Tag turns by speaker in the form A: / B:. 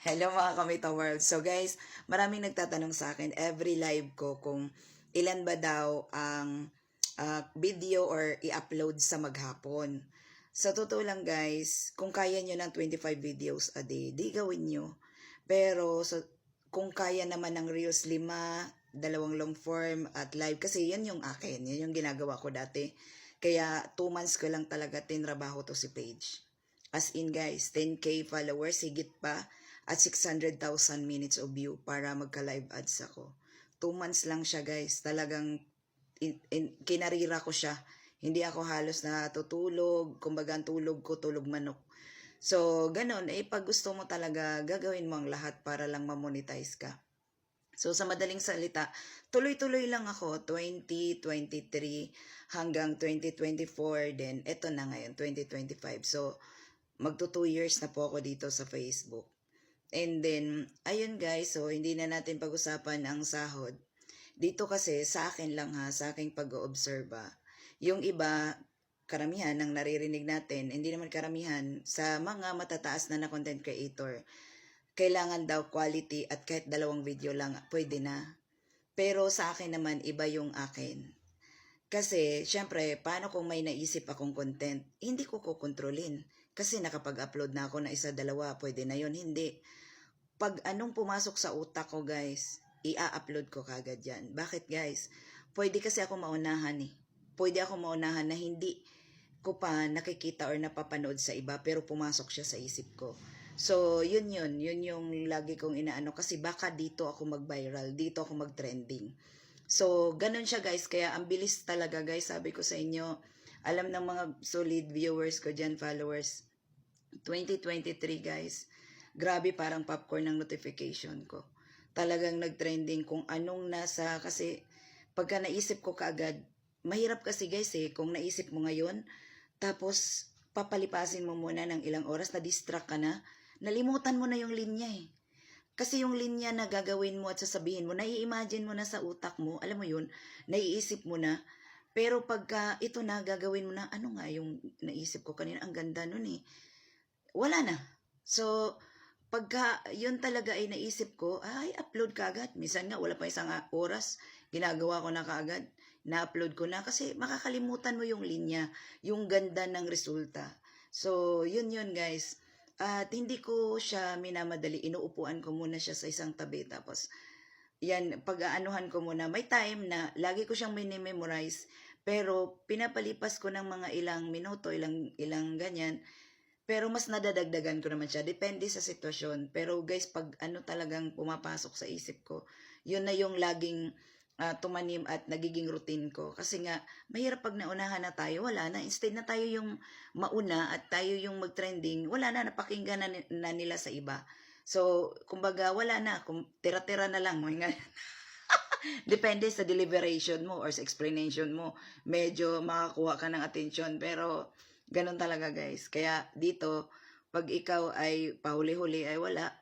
A: Hello mga Kamita World. So guys, maraming nagtatanong sa akin every live ko kung ilan ba daw ang ah, video or i-upload sa maghapon. Sa totoo lang guys, kung kaya nyo ng 25 videos a day, di gawin nyo. Pero sa, kung kaya naman ng Reels 5, dalawang long form at live, kasi yan yung akin, yan yung ginagawa ko dati. Kaya 2 months ko lang talaga tinrabaho to si Page. As in guys, 10k followers, higit pa at 600,000 minutes of view para magka-live ads ako. Two months lang siya guys. Talagang in, in- kinarira ko siya. Hindi ako halos natutulog. Kumbaga ang tulog ko, tulog manok. So, ganun. Eh, pag gusto mo talaga, gagawin mo ang lahat para lang mamonetize ka. So, sa madaling salita, tuloy-tuloy lang ako, 2023 hanggang 2024, then eto na ngayon, 2025. So, magto 2 years na po ako dito sa Facebook. And then, ayun guys, so hindi na natin pag-usapan ang sahod. Dito kasi, sa akin lang ha, sa aking pag-oobserba, yung iba, karamihan ng naririnig natin, hindi naman karamihan, sa mga matataas na na content creator, kailangan daw quality at kahit dalawang video lang, pwede na. Pero sa akin naman, iba yung akin. Kasi, syempre, paano kung may naisip akong content, hindi ko kukontrolin. Kasi nakapag-upload na ako na isa, dalawa, pwede na yon Hindi. Pag anong pumasok sa utak ko, guys, i-upload ko kagad yan. Bakit, guys? Pwede kasi ako maunahan eh. Pwede ako maunahan na hindi ko pa nakikita or napapanood sa iba, pero pumasok siya sa isip ko. So, yun yun. Yun yung lagi kong inaano. Kasi baka dito ako mag-viral, dito ako mag-trending. So, ganun siya guys. Kaya ang bilis talaga guys. Sabi ko sa inyo, alam ng mga solid viewers ko dyan, followers. 2023 guys. Grabe parang popcorn ng notification ko. Talagang nag-trending kung anong nasa, kasi pagka naisip ko kaagad, mahirap kasi guys eh, kung naisip mo ngayon, tapos papalipasin mo muna ng ilang oras, na-distract ka na, nalimutan mo na yung linya eh. Kasi yung linya na gagawin mo at sasabihin mo, nai-imagine mo na sa utak mo, alam mo yun, naiisip mo na, pero pagka ito na, gagawin mo na, ano nga yung naisip ko kanina, ang ganda nun eh. Wala na. So, pagka yun talaga ay naisip ko, ay, upload ka agad. Minsan nga, wala pa isang oras, ginagawa ko na kaagad. Na-upload ko na kasi makakalimutan mo yung linya, yung ganda ng resulta. So, yun yun guys. At hindi ko siya minamadali, inuupuan ko muna siya sa isang tabi. Tapos, yan, pag-aanuhan ko muna. May time na lagi ko siyang minimemorize, pero pinapalipas ko ng mga ilang minuto, ilang, ilang ganyan. Pero mas nadadagdagan ko naman siya. Depende sa sitwasyon. Pero guys, pag ano talagang pumapasok sa isip ko, yun na yung laging ah, tumanim at nagiging routine ko. Kasi nga, mahirap pag naunahan na tayo, wala na. Instead na tayo yung mauna at tayo yung mag-trending, wala na, napakinggan na, na nila sa iba. So, kumbaga, wala na. Tira-tira na lang. Depende sa deliberation mo or sa explanation mo. Medyo makakuha ka ng attention. Pero, ganun talaga guys. Kaya dito, pag ikaw ay pahuli-huli ay wala,